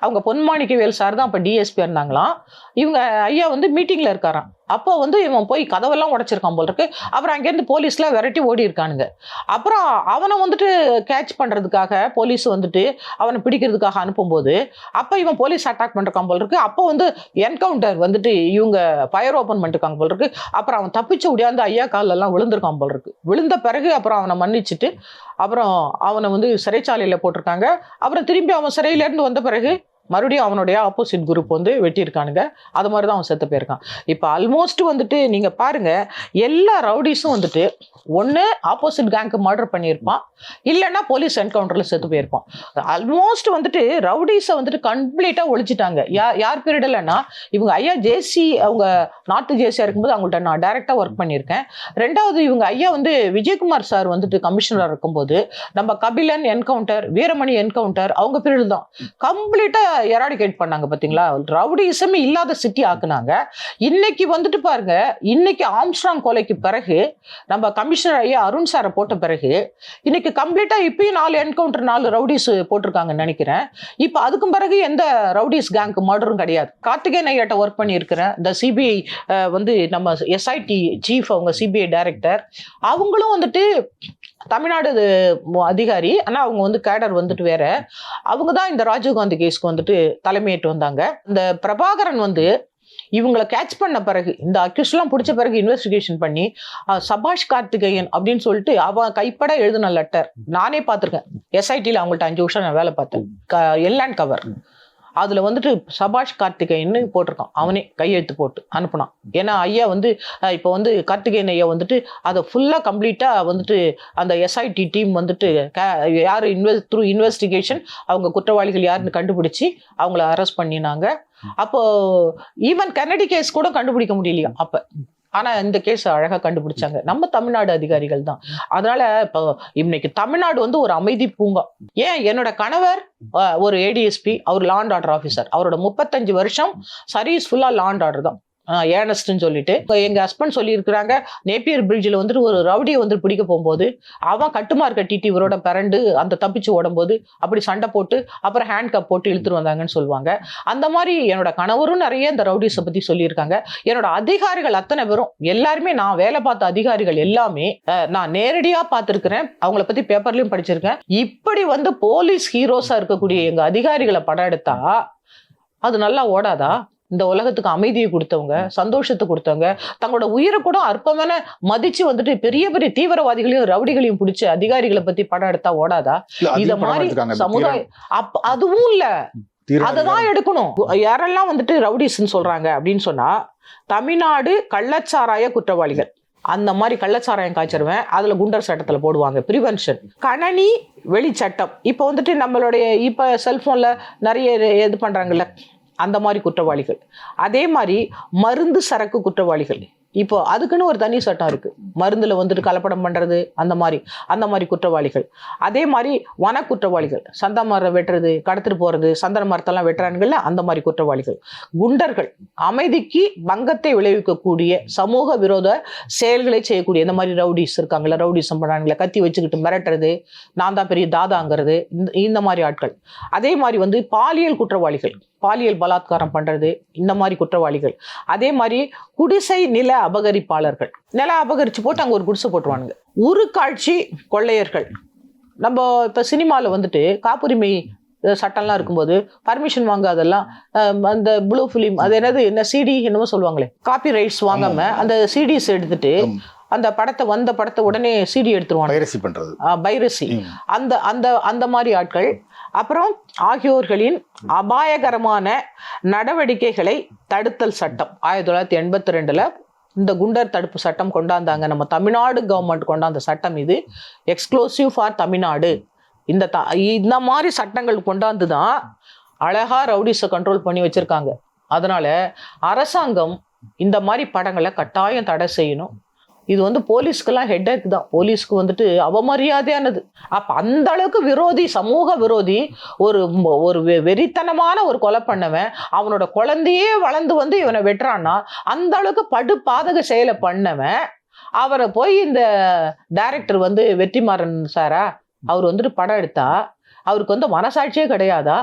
அவங்க பொன்மாணிக்கவேல் சார் தான் அப்போ டிஎஸ்பி இருந்தாங்களாம். இவங்க ஐயா வந்து மீட்டிங்கில் இருக்காராம். அப்போ வந்து இவன் போய் கதவெல்லாம் உடைச்சிருக்கான் போல் இருக்கு. அப்புறம் அங்கேருந்து போலீஸ்லாம் விரட்டி ஓடி இருக்கானுங்க அப்புறம் அவனை வந்துட்டு கேட்ச் பண்ணுறதுக்காக போலீஸ் வந்துட்டு அவனை பிடிக்கிறதுக்காக அனுப்பும்போது அப்போ இவன் போலீஸ் அட்டாக் பண்ணிருக்கான் போல் இருக்கு. அப்போ வந்து என்கவுண்டர் வந்துட்டு இவங்க ஃபயர் ஓப்பன் பண்ணிருக்காங்க போல் இருக்கு. அப்புறம் அவன் தப்பிச்சு முடியாத ஐயா காலெல்லாம் விழுந்திருக்கான் போல் இருக்கு. விழுந்த பிறகு அப்புறம் அவனை மன்னிச்சுட்டு அப்புறம் அவனை வந்து சிறைச்சாலையில் போட்டிருக்காங்க. அப்புறம் திரும்பி அவன் சிறையிலேருந்து வந்த பிறகு மறுபடியும் அவனுடைய ஆப்போசிட் குரூப் வந்து வெட்டியிருக்கானுங்க. அது மாதிரி தான் அவன் செத்து போயிருக்கான். இப்போ ஆல்மோஸ்ட் வந்துட்டு நீங்கள் பாருங்கள் எல்லா ரவுடிஸும் வந்துட்டு ஒன்று ஆப்போசிட் கேங்க்கு மர்டர் பண்ணியிருப்பான். இல்லைன்னா போலீஸ் என்கவுண்டரில் செத்து போயிருப்பான். ஆல்மோஸ்ட் வந்துட்டு ரவுடிஸை வந்துட்டு கம்ப்ளீட்டாக ஒழிச்சிட்டாங்க. யார் யார் பீரியடில்னா இவங்க ஐயா ஜேசி அவங்க நார்த்து ஜேசியாக இருக்கும்போது அவங்கள்ட்ட நான் டைரெக்டாக ஒர்க் பண்ணியிருக்கேன். ரெண்டாவது இவங்க ஐயா வந்து விஜயகுமார் சார் வந்துட்டு கமிஷனராக இருக்கும்போது நம்ம கபிலன் என்கவுண்டர் வீரமணி என்கவுண்டர் அவங்க பீரியட் தான். கம்ப்ளீட்டாக எராடிகேட் பண்ணாங்க பார்த்தீங்களா ரவுடிசம் இல்லாத சிட்டி ஆக்குனாங்க. இன்னைக்கு வந்துட்டு பாருங்க இன்னைக்கு ஆம்ஸ்ட்ராங் கொலைக்கு பிறகு நம்ம கமிஷனர் ஐயா அருண் சாரை போட்ட பிறகு இன்னைக்கு கம்ப்ளீட்டாக இப்பயும் நாலு என்கவுண்டர் நாலு ரவுடிஸ் போட்டிருக்காங்கன்னு நினைக்கிறேன். இப்போ அதுக்கும் பிறகு எந்த ரவுடிஸ் கேங்க் மர்டரும் கிடையாது. கார்த்திகேயன் ஐயாட்ட ஒர்க் பண்ணியிருக்கிறேன். இந்த சிபிஐ வந்து நம்ம எஸ்ஐடி சீஃப் அவங்க சிபிஐ டைரக்டர் அவங்களும் வந்துட்டு தமிழ்நாடு அதிகாரி. ஆனால் அவங்க வந்து கேடர் வந்துட்டு வேற. அவங்க தான் இந்த ராஜீவ்காந்தி கேஸ்க்கு வந்துட்டு தலைமையேற்று வந்தாங்க. இந்த பிரபாகரன் வந்து இவங்களை கேட்ச் பண்ண பிறகு இந்த அக்யூஸ்லாம் பிடிச்ச பிறகு இன்வெஸ்டிகேஷன் பண்ணி சபாஷ் கார்த்திகேயன் அப்படின்னு சொல்லிட்டு அவன் கைப்பட எழுதின லெட்டர் நானே பார்த்துருக்கேன். எஸ்ஐடியில் அவங்கள்ட்ட அஞ்சு வருஷம் நான் வேலை பார்த்தேன். எல்லாம் கவர் அதில் வந்துட்டு சபாஷ் கார்த்திகேயன்னு போட்டிருக்கான். அவனே கையெழுத்து போட்டு அனுப்புனான். ஏன்னா ஐயா வந்து இப்போ வந்து கார்த்திகேயன் ஐயா வந்துட்டு அதை ஃபுல்லாக கம்ப்ளீட்டாக வந்துட்டு அந்த எஸ்ஐடி டீம் வந்துட்டு க- யார் இன்வெஸ்ட் த்ரூ இன்வெஸ்டிகேஷன் அவங்க குற்றவாளிகள் யாருன்னு கண்டுபிடிச்சி அவங்கள அரெஸ்ட் பண்ணினாங்க. அப்போ ஈவன் கன்னடி கேஸ் கூட கண்டுபிடிக்க முடியலையா? அப்போ. ஆனா இந்த கேஸ் அழகா கண்டுபிடிச்சாங்க. நம்ம தமிழ்நாடு அதிகாரிகள் தான் அதனால இப்போ இன்னைக்கு தமிழ்நாடு வந்து ஒரு அமைதி பூங்கா. ஏன்? என்னோட கணவர் அஹ், ஒரு ஏடிஎஸ்பி அவர் லாண்ட் ஆர்டர் ஆஃபீஸர் அவரோட முப்பத்தஞ்சு வருஷம் சர்வீஸ் ஃபுல்லா லாண்ட் ஆர்டர் தான். ஏனஸ்ட்னு சொல்லிட்டு. எங்க ஹஸ்பண்ட் சொல்லியிருக்கிறாங்க நேப்பியர் பிரிட்ஜில் வந்துட்டு ஒரு ரவுடியை வந்து பிடிக்க போகும்போது அவன் கட்டுமார் கட்டிட்டு இவரோட பிறண்டு அந்த தப்பிச்சு ஓடும்போது அப்படி சண்டை போட்டு அப்புறம் ஹேண்ட் கப் போட்டு இழுத்துட்டு வந்தாங்கன்னு சொல்லுவாங்க. அந்த மாதிரி என்னோட கணவரும் நிறைய இந்த ரவுடிஸை பத்தி சொல்லியிருக்காங்க. என்னோட அதிகாரிகள் அத்தனை பேரும் எல்லாருமே நான் வேலை பார்த்த அதிகாரிகள் எல்லாமே நான் நேரடியாக பார்த்துருக்குறேன். அவங்கள பத்தி பேப்பர்லயும் படிச்சிருக்கேன். இப்படி வந்து போலீஸ் ஹீரோஸா இருக்கக்கூடிய எங்க அதிகாரிகளை படம் எடுத்தா அது நல்லா ஓடாதா? இந்த உலகத்துக்கு அமைதியை கொடுத்தவங்க சந்தோஷத்தை கொடுத்தவங்க தங்களோட உயிரை கூட அற்பமான மதிச்சு வந்துட்டு பெரிய பெரிய தீவிரவாதிகளையும் ரவுடிகளையும் பிடிச்ச அதிகாரிகளை பத்தி படம் எடுத்தா ஓடாதா? இத மாதிரி எடுத்திருக்காங்க. இந்த சமுதாய அப் அதுவும் இல்ல. அததான் எடுக்கணும். யாரெல்லாம் வந்துட்டு ரவுடிஸ்ன்னு சொல்றாங்க அப்படின்னு சொன்னா தமிழ்நாடு கள்ளச்சாராய குற்றவாளிகள். அந்த மாதிரி கள்ளச்சாராயம் காய்ச்சிருவேன் அதுல குண்டர் சட்டத்துல போடுவாங்க ப்ரிவென்ஷன் கணனி வெளிச்சட்டம். இப்போ வந்துட்டு நம்மளுடைய இப்போ செல்போன்ல நிறைய இது- இது பண்றாங்கல்ல அந்த மாதிரி குற்றவாளிகள். அதே மாதிரி மருந்து சரக்கு குற்றவாளிகள். இப்போ அதுக்குன்னு ஒரு தனி சட்டம் இருக்கு. மருந்துல வந்துட்டு கலப்படம் பண்றது அந்த மாதிரி அந்த மாதிரி குற்றவாளிகள். அதே மாதிரி வன குற்றவாளிகள் சந்த மரம் வெட்டுறது கடத்திட்டு போறது சந்தன மரத்தெல்லாம் வெட்டுறானுங்கள்ல அந்த மாதிரி குற்றவாளிகள். குண்டர்கள் அமைதிக்கு பங்கத்தை விளைவிக்கக்கூடிய சமூக விரோத செயல்களை செய்யக்கூடிய இந்த மாதிரி ரவுடிஸ் இருக்காங்கல்ல ரவுடிசம் பண்ணாங்களே கத்தி வச்சுக்கிட்டு மிரட்டுறது நான் தான் பெரிய தாதாங்கிறது இந்த இந்த மாதிரி ஆட்கள். அதே மாதிரி வந்து பாலியல் குற்றவாளிகள். பாலியல் பலாத்காரம் பண்றது இந்த மாதிரி குற்றவாளிகள். அதே மாதிரி குடிசை நில அபகரிப்பாளர்கள். நில அபகரிச்சு போட்டு அங்க ஒரு குடிசை போட்டுருவானுங்க. உருக்காட்சி கொள்ளையர்கள். நம்ம இப்போ சினிமாவில் வந்துட்டு காப்புரிமை சட்டம்லாம் இருக்கும்போது பர்மிஷன் வாங்காதெல்லாம் அந்த ப்ளூ ஃபிலிம் அது என்னது என்ன சிடி என்னமோ சொல்லுவாங்களே காப்பி ரைட்ஸ் வாங்காம அந்த சிடிஸ் எடுத்துட்டு. அந்த படத்தை வந்த படத்தை உடனே சிடி எடுத்துருவாங்க பைரசி பண்றது. பைரசி. அந்த அந்த அந்த மாதிரி ஆட்கள் அப்புறம் ஆகியோர்களின் அபாயகரமான நடவடிக்கைகளை தடுத்தல் சட்டம். ஆயிரத்தி தொள்ளாயிரத்தி எண்பத்தி ரெண்டில் இந்த குண்டர் தடுப்பு சட்டம் கொண்டாந்தாங்க. நம்ம தமிழ்நாடு கவர்மெண்ட் கொண்டாந்த சட்டம் இது. Exclusive for Tamil Nadu. இந்த த இந்த மாதிரி சட்டங்கள் கொண்டாந்து தான் அழகா ரவுடிஸை கண்ட்ரோல் பண்ணி வச்சுருக்காங்க. அதனால் அரசாங்கம் இந்த மாதிரி படங்களை கட்டாயம் தடை செய்யணும். இது வந்து போலீஸ்க்கெல்லாம் ஹெட்டேக் தான். போலீஸ்க்கு வந்துட்டு அவமரியாதையானது. அப்போ அந்த அளவுக்கு விரோதி சமூக விரோதி ஒரு ஒரு வெ- வெறித்தனமான ஒரு கொலை பண்ணவன் அவனோட குழந்தையே வளர்ந்து வந்து இவனை வெட்டுறான்னா அந்த அளவுக்கு படு பாதக செயலை பண்ணவன் அவரை போய் இந்த டைரக்டர் வந்து வெற்றிமாறன் சாரா அவர் வந்துட்டு படம் எடுத்தா அவருக்கு வந்து மனசாட்சியே கிடையாதா?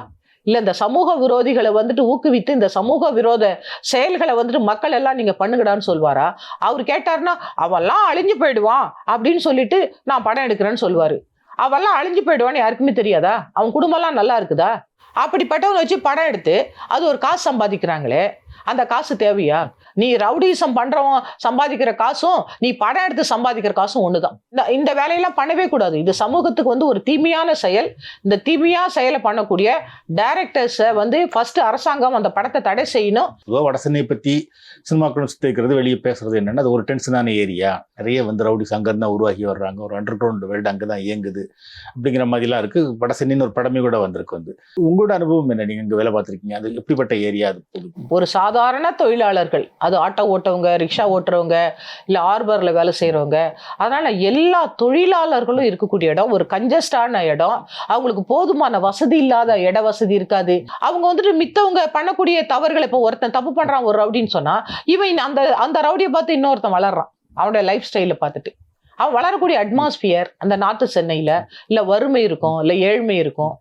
இல்லை இந்த சமூக விரோதிகளை வந்துட்டு ஊக்குவித்து இந்த சமூக விரோத செயல்களை வந்துட்டு மக்கள் எல்லாம் நீங்கள் பண்ணுங்கடான்னு சொல்வாரா? அவர் கேட்டார்னா அவெல்லாம் அழிஞ்சு போயிடுவான் அப்படின்னு சொல்லிட்டு நான் படம் எடுக்கிறேன்னு சொல்லுவார் அவெல்லாம் அழிஞ்சு போயிடுவான்னு யாருக்குமே தெரியாதா? அவன் குடும்பம்லாம் நல்லா இருக்குதா? அப்படிப்பட்டவனை வச்சு படம் எடுத்து அது ஒரு காசு சம்பாதிக்கிறாங்களே. அந்த காசு தேவையா? நீ ரவுடிசம் பண்றவன் சம்பாதிக்கிற காசும் நீ படம் எடுத்து சம்பாதிக்கிற காசும் ஒண்ணுதான். இந்த இந்த வேலையெல்லாம் பண்ணவே கூடாது. இது சமூகத்துக்கு வந்து ஒரு தீமையான செயல். இந்த தீமையா செயலை பண்ணக்கூடிய டைரக்டர்ஸை வந்து ஃபர்ஸ்ட் அரசாங்கம் அந்த படத்தை தடை செய்யணும். பொதுவா வட சென்னை பத்தி சினிமாக்களும் சுத்திக்கிறது வெளியே பேசுறது என்னன்னா அது ஒரு டென்ஷனான ஏரியா. நிறைய வந்து ரவுடிஸ் அங்கேருந்து தான் உருவாகி வர்றாங்க. ஒரு அண்டர் கிரவுண்ட் வேர்ல்டு அங்கே தான் இயங்குது. அப்படிங்கிற மாதிரிலாம் இருக்கு. வட சென்னைன்னு ஒரு படமே கூட வந்திருக்கு வந்து. உங்களோட அனுபவம் என்ன? நீங்க இங்க வேலை பார்த்திருக்கீங்க. அது எப்படிப்பட்ட ஏரியா அது? ஒரு சாதாரண தொழிலாளர்கள். அது ஆட்டோ ஓட்டவங்க ரிக்ஷா ஓட்டுறவங்க இல்லை ஆர்பரில் வேலை செய்கிறவங்க அதனால் எல்லா தொழிலாளர்களும் இருக்கக்கூடிய இடம் ஒரு கஞ்சஸ்டான இடம். அவங்களுக்கு போதுமான வசதி இல்லாத இட வசதி இருக்காது. அவங்க வந்துட்டு மித்தவங்க பண்ணக்கூடிய தவறுகளை இப்போ ஒருத்தன் தப்பு பண்ணுறான் ஒரு ரவுடின்னு சொன்னால் இவன் அந்த அந்த ரவுடியை பார்த்து இன்னொருத்தன் வளர்றான். அவனோட லைஃப் ஸ்டைலை பார்த்துட்டு. அவன் வளரக்கூடிய அட்மாஸ்பியர் அந்த நார்த்து சென்னையில் இல்லை வறுமை இருக்கும் இல்லை ஏழ்மை இருக்கும்.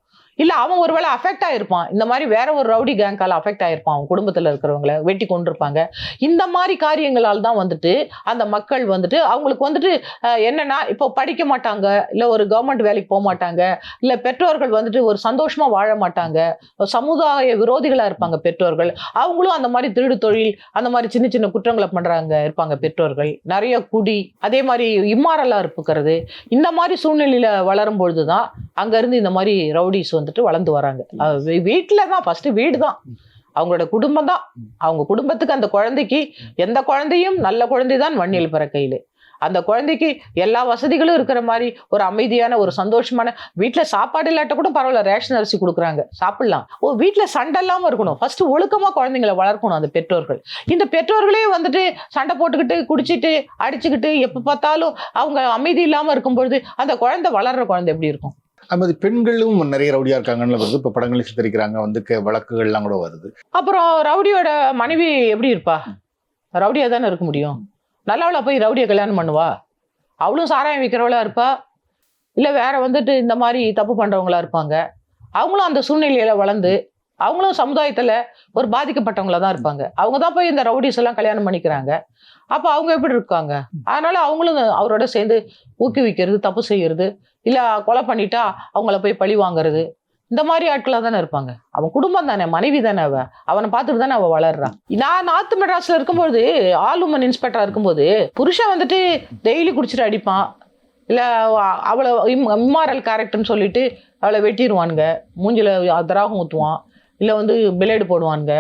இல்லை அவன் ஒருவேளை அஃபெக்ட் ஆயிருப்பான். இந்த மாதிரி வேற ஒரு ரவுடி கேங்கால அஃபெக்ட் ஆயிருப்பான். அவன் குடும்பத்தில் இருக்கிறவங்கள வெட்டி கொண்டிருப்பாங்க இந்த மாதிரி காரியங்களால் தான் வந்துட்டு அந்த மக்கள் வந்துட்டு அவங்களுக்கு வந்துட்டு என்னன்னா இப்போ படிக்க மாட்டாங்க இல்லை ஒரு கவர்மெண்ட் வேலைக்கு போக மாட்டாங்க இல்லை பெற்றோர்கள் வந்துட்டு ஒரு சந்தோஷமா வாழ மாட்டாங்க சமுதாய விரோதிகளா இருப்பாங்க பெற்றோர்கள். அவங்களும் அந்த மாதிரி திருடு தொழில் அந்த மாதிரி சின்ன சின்ன குற்றங்களை பண்றாங்க இருப்பாங்க பெற்றோர்கள். நிறைய குடி அதே மாதிரி இம்மாரலா இருப்புக்கிறது. இந்த மாதிரி சூழ்நிலையில வளரும் பொழுதுதான் அங்க இருந்து இந்த மாதிரி ரவுடிஸ் வந்துட்டு வளர்ந்து வராங்க. வீட்டுல தான் ஃபர்ஸ்ட் வீடு தான் அவங்களோட குடும்பம் தான் அவங்க குடும்பத்துக்கு அந்த குழந்தைக்கு எந்த குழந்தையும் நல்ல குழந்தை தான் வன்னியல் பிறக்கையில். அந்த குழந்தைக்கு எல்லா வசதிகளும் இருக்கிற மாதிரி ஒரு அமைதியான ஒரு சந்தோஷமான வீட்டில் சாப்பாடு இல்லாட்ட கூட பரவாயில்ல ரேஷன் அரிசி கொடுக்குறாங்க. சாப்பிடலாம். ஓ வீட்டில் சண்டை இல்லாமல் இருக்கணும். ஃபர்ஸ்ட் ஒழுக்கமாக குழந்தைங்களை வளர்க்கணும் அந்த பெற்றோர்கள். இந்த பெற்றோர்களே வந்துட்டு சண்டை போட்டுக்கிட்டு குடிச்சிட்டு அடிச்சுக்கிட்டு எப்போ பார்த்தாலும் அவங்க அமைதி இல்லாமல் இருக்கும்பொழுது அந்த குழந்தை வளர்ற குழந்தை எப்படி இருக்கும்? அது பெண்களும் நிறைய ரவுடியா இருக்காங்கன்னு வருது. இப்போ படங்களில் சித்தரிக்கிறாங்க. வந்து வழக்குகள்லாம் கூட வருது. அப்புறம் ரவுடியோட மனைவி எப்படி இருப்பா? ரவுடியாக தானே இருக்க முடியும். நல்லவளா போய் ரவுடியை கல்யாணம் பண்ணுவா? அவளும் சாராயம் விற்கிறவளா இருப்பா? இல்லை வேற வந்துட்டு இந்த மாதிரி தப்பு பண்ணுறவங்களா இருப்பாங்க? அவங்களும் அந்த சூழ்நிலையில வளர்ந்து அவங்களும் சமுதாயத்தில் ஒரு பாதிக்கப்பட்டவங்களா தான் இருப்பாங்க. அவங்க தான் போய் இந்த ரவுடிஸ் எல்லாம் கல்யாணம் பண்ணிக்கிறாங்க. அப்போ அவங்க எப்படி இருக்காங்க? அதனால அவங்களும் அவரோட சேர்ந்து ஊக்குவிக்கிறது தப்பு செய்யறது இல்லை கொலை பண்ணிட்டா அவங்கள போய் பழி வாங்குறது. இந்த மாதிரி ஆட்களாக தானே இருப்பாங்க. அவன் குடும்பம் தானே மனைவி தானே அவ. அவனை பார்த்துட்டு தானே அவள் வளர்றான் நான் நார்த் மெட்ராஸில் இருக்கும்போது ஆல் உமன் இன்ஸ்பெக்டராக இருக்கும்போது புருஷன் வந்துட்டு டெய்லி குடிச்சிட்டு அடிப்பான். இல்லை அவளை இம் இம்மாரல் கேரக்டர்னு சொல்லிட்டு அவளை வெட்டிடுவானுங்க. மூஞ்சில் திராகம் ஊற்றுவான் இல்லை வந்து பிளேடு போடுவானுங்க.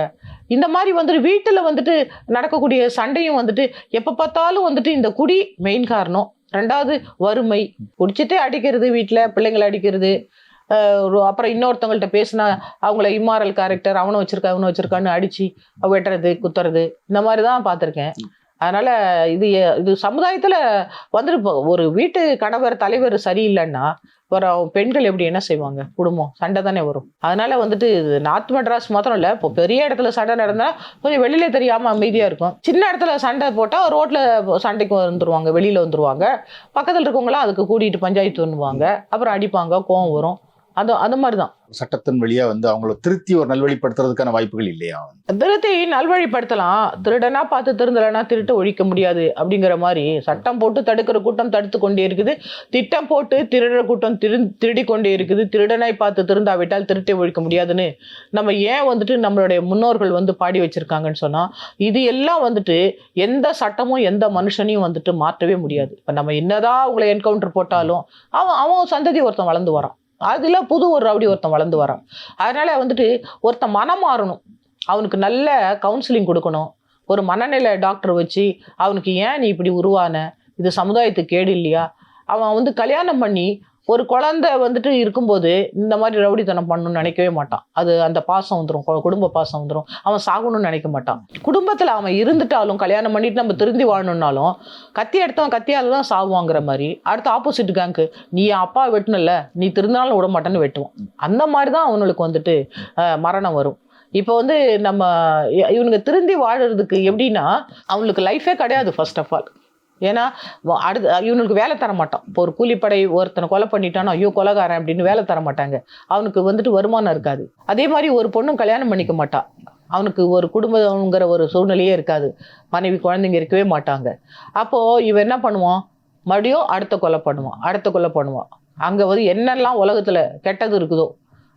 இந்த மாதிரி வந்துட்டு வீட்டில் வந்துட்டு நடக்கக்கூடிய சண்டையும் வந்துட்டு எப்போ பார்த்தாலும் வந்துட்டு இந்த குடி மெயின் காரணம். ரெண்டாவது வறுமை. குடிச்சிட்டே அடிக்கிறது வீட்டில் பிள்ளைங்களை அடிக்கிறது. அப்புறம் இன்னொருத்தவங்கள்ட்ட பேசினா அவங்கள இம்மாரல் கேரக்டர் அவனை வச்சிருக்கா அவனை வச்சிருக்கான்னு அடித்து வெட்டுறது குத்துறது இந்த மாதிரி தான் பார்த்துருக்கேன். அதனால் இது இது சமுதாயத்தில் வந்துட்டு ஒரு வீட்டு கணவர் தலைவர் சரியில்லைன்னா அப்புறம் பெண்கள் எப்படி என்ன செய்வாங்க? குடும்பம் சண்டை தானே வரும். அதனால வந்துட்டு இது நார்த் மெட்ராஸ் மாத்திரம் இல்லை இப்போ பெரிய இடத்துல சண்டை நடந்தால் கொஞ்சம் வெளியில தெரியாம அமைதியா இருக்கும். சின்ன இடத்துல சண்டை போட்டால் ரோட்ல சண்டைக்கு வந்துருவாங்க வெளியில வந்துருவாங்க. பக்கத்தில் இருக்கவங்களாம் அதுக்கு கூட்டிட்டு பஞ்சாயத்து பண்ணுவாங்க அப்புறம் அடிப்பாங்க கோவம் வரும். அது அந்த மாதிரி தான் சட்டத்தின் வழியா வந்து அவங்கள திருத்தி ஒரு நல்வழிப்படுத்துறதுக்கான வாய்ப்புகள் இல்லையா? திருத்தி நல்வழிப்படுத்தலாம். திருடனா பார்த்து திருந்தலைன்னா திருட்டு ஒழிக்க முடியாது அப்படிங்கிற மாதிரி சட்டம் போட்டு தடுக்கிற கூட்டம் தடுத்து கொண்டே இருக்குது. திட்டம் போட்டு திருடுற கூட்டம் திரு திருடி கொண்டே இருக்குது. திருடனாய் பார்த்து திருந்தாவிட்டால் திருட்டை ஒழிக்க முடியாதுன்னு நம்ம ஏன் வந்துட்டு நம்மளுடைய முன்னோர்கள் வந்து பாடி வச்சிருக்காங்கன்னு சொன்னா இது எல்லாம் வந்துட்டு எந்த சட்டமும் எந்த மனுஷனையும் வந்துட்டு மாற்றவே முடியாது. இப்போ நம்ம என்னதான் அவங்களை என்கவுண்டர் போட்டாலும் அவன் அவன் சந்ததி ஒருத்தன் வளர்ந்து வரான். அதில் புது ஒரு ரவுடி ஒருத்தன் வளர்ந்து வரான். அதனால வந்துட்டு ஒருத்தன் மனம் மாறணும். அவனுக்கு நல்ல கவுன்சிலிங் கொடுக்கணும். ஒரு மனநிலை டாக்டர் வச்சு அவனுக்கு ஏன் நீ இப்படி உருவான? இது சமுதாயத்துக்கு கேடு இல்லையா? அவன் வந்து கல்யாணம் பண்ணி ஒரு குழந்தை வந்துட்டு இருக்கும்போது இந்த மாதிரி ரவுடித்தனம் பண்ணணும்னு நினைக்கவே மாட்டான். அது அந்த பாசம் வந்துடும் குடும்ப பாசம் வந்துடும் அவன் சாகணும்னு நினைக்க மாட்டான். குடும்பத்தில் அவன் இருந்துட்டாலும் கல்யாணம் பண்ணிட்டு நம்ம திருந்தி வாழணும்னாலும் கத்தி எடுத்தவன் கத்தியால் தான் சாகுவாங்கிற மாதிரி அடுத்த ஆப்போசிட் கேங்க்கு நீ அப்பா வெட்டணும்ல. நீ திருந்தாலும் விட மாட்டேன்னு வெட்டுவான். அந்த மாதிரி தான் அவனுக்கு வந்துட்டு மரணம் வரும். இப்போ வந்து நம்ம இவனுங்க திருந்தி வாழறதுக்கு எப்படின்னா அவங்களுக்கு லைஃபே கிடையாது ஃபர்ஸ்ட் ஆஃப் ஆல் ஏன்னா அடுத்து இவனுக்கு வேலை தர மாட்டான். இப்போ ஒரு கூலிப்படை ஒருத்தனை கொலை பண்ணிட்டானா ஐயோ கொலைகாரன் அப்படின்னு வேலை தர மாட்டாங்க. அவனுக்கு வந்துட்டு வருமானம் இருக்காது. அதே மாதிரி ஒரு பொண்ணும் கல்யாணம் பண்ணிக்க மாட்டான் அவனுக்கு ஒரு குடும்பங்கிற ஒரு சூழ்நிலையே இருக்காது. மனைவி குழந்தைங்க இருக்கவே மாட்டாங்க. அப்போது இவன் என்ன பண்ணுவான்? மறுபடியும் அடுத்த கொலை பண்ணுவான் அடுத்த கொலை பண்ணுவான். அங்கே வந்து என்னெல்லாம் உலகத்தில் கெட்டது இருக்குதோ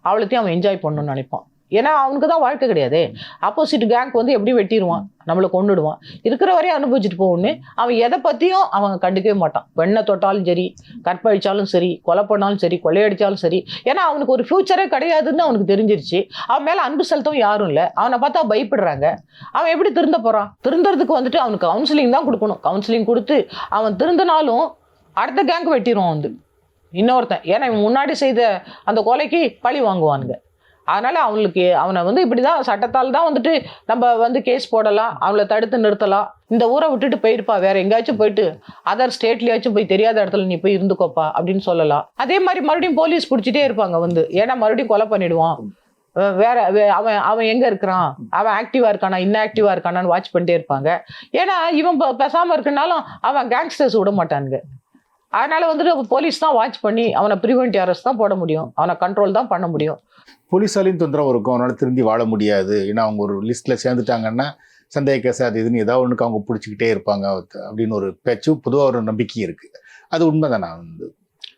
அவ்வளோத்தையும் அவன் என்ஜாய் பண்ணணும்னு நினைப்பான். ஏன்னா அவனுக்கு தான் வாழ்க்கை கிடையாது. ஆப்போசிட் கேங்க் வந்து எப்படி வெட்டிடுவான் நம்மளை கொண்டுடுவான் இருக்கிற வரையும் அனுபவிச்சுட்டு போகணுன்னு அவன் எதை பற்றியும் அவன் கண்டுக்கவே மாட்டான். வெண்ணை தொட்டாலும் சரி கற்பழிச்சாலும் சரி கொலை பண்ணாலும் சரி கொள்ளையடித்தாலும் சரி. ஏன்னா அவனுக்கு ஒரு ஃப்யூச்சரே கிடையாதுன்னு அவனுக்கு தெரிஞ்சிருச்சு. அவன் மேலே அன்பு செலுத்தவும் யாரும் இல்லை. அவனை பார்த்தா பயப்படுறாங்க. அவன் எப்படி திருந்த போகிறான் திருந்துறதுக்கு வந்துட்டு அவனுக்கு கவுன்சிலிங் தான் கொடுக்கணும். கவுன்சிலிங் கொடுத்து அவன் திருந்தினாலும் அடுத்த கேங்க் வெட்டிடுவான் வந்து. இன்னொருத்தன். ஏன்னா இவன் முன்னாடி செய்த அந்த கொலைக்கு பழி வாங்குவானுங்க. அதனால் அவங்களுக்கு அவனை வந்து இப்படி தான் சட்டத்தால் தான் வந்துட்டு நம்ம வந்து கேஸ் போடலாம் அவங்கள தடுத்து நிறுத்தலாம். இந்த ஊரை விட்டுட்டு போயிருப்பா வேற எங்கேயாச்சும் போயிட்டு அதர் ஸ்டேட்லயாச்சும் போய் தெரியாத இடத்துல நீ போய் இருந்துக்கோப்பா அப்படின்னு சொல்லலாம். அதே மாதிரி மறுபடியும் போலீஸ் பிடிச்சிட்டே இருப்பாங்க வந்து. ஏன்னா மறுபடியும் கொலை பண்ணிடுவான். வேற வே- அவன் அவன் எங்க இருக்கிறான்? அவன் ஆக்டிவா இருக்கானா இன்ஆக்டிவா இருக்கானான்னு வாட்ச் பண்ணிட்டே இருப்பாங்க. ஏன்னா இவன் ப- பேசாம இருக்குனாலும் அவன் கேங்ஸ்டர்ஸ் விட மாட்டானுங்க. அதனால வந்துட்டு போலீஸ் தான் வாட்ச் பண்ணி அவனை ப்ரிவென்டிவ் அரெஸ்ட் தான் போட முடியும். அவனை கண்ட்ரோல் தான் பண்ண முடியும். போலீஸாலையும் தொந்தரவு இருக்கும். அவனால திரும்பி வாழ முடியாது. ஏன்னா அவங்க ஒரு லிஸ்ட்ல சேர்ந்துட்டாங்கன்னா சந்தேக கேஸ் அது இதுன்னு ஏதாவது ஒன்றுக்கு அவங்க பிடிச்சிக்கிட்டே இருப்பாங்க. அப்படின்னு ஒரு பேச்சு பொதுவாக ஒரு நம்பிக்கை இருக்கு. அது உண்மைதானா? வந்து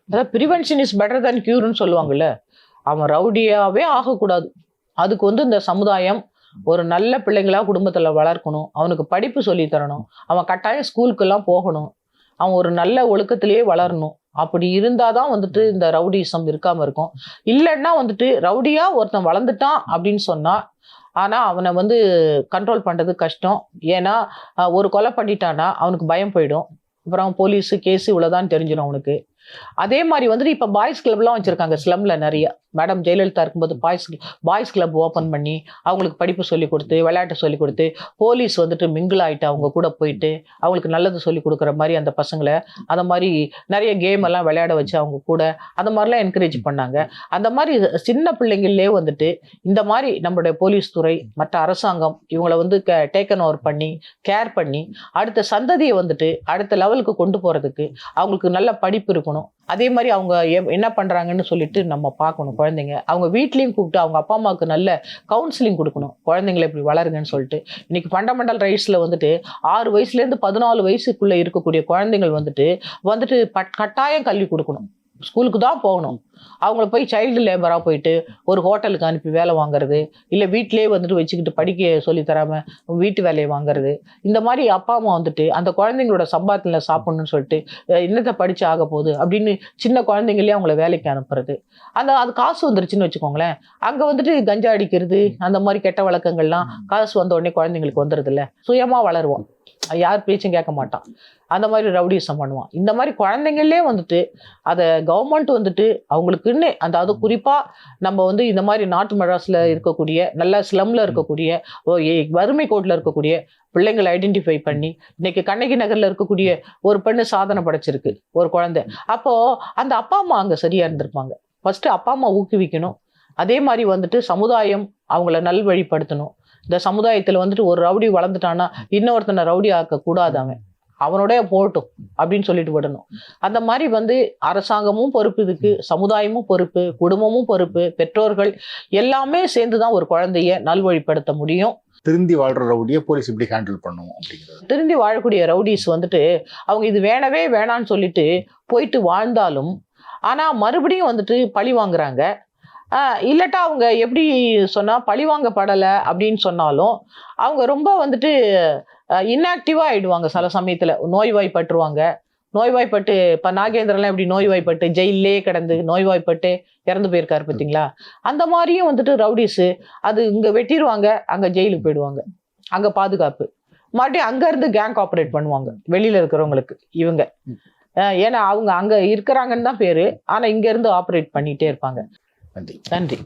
அதாவது ப்ரிவென்ஷன் இஸ் பெட்டர் than க்யூர்னு சொல்லுவாங்கல்ல. அவன் ரவுடியாவே ஆகக்கூடாது. அதுக்கு வந்து இந்த சமுதாயம் ஒரு நல்ல பிள்ளைங்களா குடும்பத்துல வளர்க்கணும். அவனுக்கு படிப்பு சொல்லி தரணும். அவன் கட்டாயம் ஸ்கூலுக்கெல்லாம் போகணும். அவன் ஒரு நல்ல ஒழுக்கத்திலேயே வளரணும். அப்படி இருந்தால் தான் வந்துட்டு இந்த ரவுடிசம் இருக்காமல் இருக்கும். இல்லைன்னா வந்துட்டு ரவுடியாக ஒருத்தன் வளர்ந்துட்டான் அப்படின்னு சொன்னால் ஆனால் அவனை வந்து கண்ட்ரோல் பண்ணுறது கஷ்டம். ஏன்னா ஒரு கொலை பண்ணிட்டானா அவனுக்கு பயம் போயிடும். அப்புறம் போலீஸு கேஸ் இவ்வளோதான் தெரிஞ்சிடும் அவனுக்கு. அதே மாதிரி வந்துட்டு இப்போ பாய்ஸ் கிளப்லாம் வச்சுருக்காங்க ஸ்லம்ல நிறைய. மேடம் ஜெயலலிதா இருக்கும்போது பாய்ஸ் பாய்ஸ் கிளப் ஓப்பன் பண்ணி அவங்களுக்கு படிப்பு சொல்லி கொடுத்து விளையாட்டு சொல்லிக் கொடுத்து போலீஸ் வந்துட்டு மிங்கிள் ஆகிட்டு அவங்க கூட போயிட்டு அவங்களுக்கு நல்லது சொல்லி கொடுக்குற மாதிரி அந்த பசங்களை அந்த மாதிரி நிறைய கேம் எல்லாம் விளையாட வச்சு அவங்க கூட அந்த மாதிரிலாம் என்கரேஜ் பண்ணாங்க. அந்த மாதிரி சின்ன பிள்ளைங்களே வந்துட்டு இந்த மாதிரி நம்மளுடைய போலீஸ் துறை மற்ற அரசாங்கம் இவங்களை வந்து க டேக்கன் ஓவர் பண்ணி கேர் பண்ணி அடுத்த சந்ததியை வந்துட்டு அடுத்த லெவலுக்கு கொண்டு போகிறதுக்கு அவங்களுக்கு நல்ல படிப்பு இருக்கணும். அதே மாதிரி அவங்க எப்- என்ன பண்றாங்கன்னு சொல்லிட்டு நம்ம பார்க்கணும் குழந்தைங்க. அவங்க வீட்லேயும் கூப்பிட்டு அவங்க அப்பா அம்மாவுக்கு நல்ல கவுன்சிலிங் கொடுக்கணும். குழந்தைங்களை இப்படி வளருங்கன்னு சொல்லிட்டு. இன்னைக்கு ஃபண்டமெண்டல் ரைட்ஸில் வந்துட்டு ஆறு வயசுல இருந்து பதினாலு வயசுக்குள்ளே இருக்கக்கூடிய குழந்தைகள் வந்துட்டு வந்துட்டு பட்- கட்டாயம் கல்வி கொடுக்கணும். ஸ்கூலுக்கு தான் போகணும். அவங்கள போய் சைல்டு லேபரா போயிட்டு ஒரு ஹோட்டலுக்கு அனுப்பி வேலை வாங்குறது இல்லை வீட்டிலேயே வந்துட்டு வச்சுக்கிட்டு படிக்க சொல்லி தராம வீட்டு வேலையை வாங்குறது. இந்த மாதிரி அப்பா அம்மா வந்துட்டு அந்த குழந்தைங்களோட சம்பாத்தில சாப்பிடணும்னு சொல்லிட்டு என்னத்தை படிச்சு ஆக போகுது அப்படின்னு சின்ன குழந்தைங்களே அவங்கள வேலைக்கு அனுப்புறது. அந்த அது காசு வந்துருச்சுன்னு வச்சுக்கோங்களேன். அங்க வந்துட்டு கஞ்சா அடிக்கிறது அந்த மாதிரி கெட்ட வழக்கங்கள்லாம் காசு வந்த உடனே குழந்தைங்களுக்கு வந்துடுது இல்ல சுயமா வளருவான் யார் பேச்சும் கேட்க மாட்டான். அந்த மாதிரி ரவுடிசம் பண்ணுவான். இந்த மாதிரி குழந்தைங்களே வந்துட்டு அதை கவர்மெண்ட் வந்துட்டு அவங்களுக்குன்னு அந்த அது குறிப்பாக நம்ம வந்து இந்த மாதிரி நாட்டு மெட்ராஸில் இருக்கக்கூடிய நல்ல ஸ்லம்ல இருக்கக்கூடிய வறுமை கோட்டில் இருக்கக்கூடிய பிள்ளைங்களை ஐடென்டிஃபை பண்ணி இன்னைக்கு கண்ணகி நகரில் இருக்கக்கூடிய ஒரு பெண்ணு சாதனை படைச்சிருக்கு ஒரு குழந்தை. அப்போ அந்த அப்பா அம்மா அங்கே சரியா இருந்திருப்பாங்க. ஃபர்ஸ்ட் அப்பா அம்மா ஊக்குவிக்கணும். அதே மாதிரி வந்துட்டு சமுதாயம் அவங்கள நல்வழிப்படுத்தணும். இந்த சமுதாயத்துல வந்துட்டு ஒரு ரவுடி வளர்ந்துட்டான்னா இன்னொருத்தனை ரவுடி ஆக்க கூடாது அவன். அவனோட போகட்டும் அப்படின்னு சொல்லிட்டு விடணும். அந்த மாதிரி வந்து அரசாங்கமும் பொறுப்பு இதுக்கு சமுதாயமும் பொறுப்பு குடும்பமும் பொறுப்பு பெற்றோர்கள் எல்லாமே சேர்ந்து தான் ஒரு குழந்தைய நல்வழிப்படுத்த முடியும். திருந்தி வாழ்ற ரவுடியை போலீஸ் இப்படி ஹேண்டில் பண்ணும் அப்படிங்கிறது. திருந்தி வாழக்கூடிய ரவுடிஸ் வந்துட்டு அவங்க இது வேணவே வேணான்னு சொல்லிட்டு போயிட்டு வாழ்ந்தாலும் ஆனா மறுபடியும் வந்துட்டு பழி வாங்குறாங்க. இல்லட்டா அவங்க எப்படி சொன்னா பழி வாங்கப்படலை அப்படின்னு சொன்னாலும் அவங்க ரொம்ப வந்துட்டு இன்ஆக்டிவா ஆயிடுவாங்க சில சமயத்துல. நோய்வாய்ப்பட்டுருவாங்க. நோய்வாய்ப்பட்டு இப்ப நாகேந்திரன்லாம் எப்படி நோய்வாய்ப்பட்டு ஜெயிலே கிடந்து நோய்வாய்ப்பட்டு இறந்து போயிருக்காரு பார்த்தீங்களா அந்த மாதிரியும் வந்துட்டு ரவுடிஸ் அது இங்க வெட்டிடுவாங்க அங்க ஜெயிலுக்கு போயிடுவாங்க. அங்க பாதுகாப்பு. மறுபடியும் அங்க இருந்து கேங் ஆப்ரேட் பண்ணுவாங்க வெளியில இருக்கிறவங்களுக்கு இவங்க. ஏன்னா அவங்க அங்க இருக்கிறாங்கன்னு தான் பேரு ஆனா இங்க இருந்து ஆப்ரேட் பண்ணிட்டே இருப்பாங்க. நன்றி நன்றி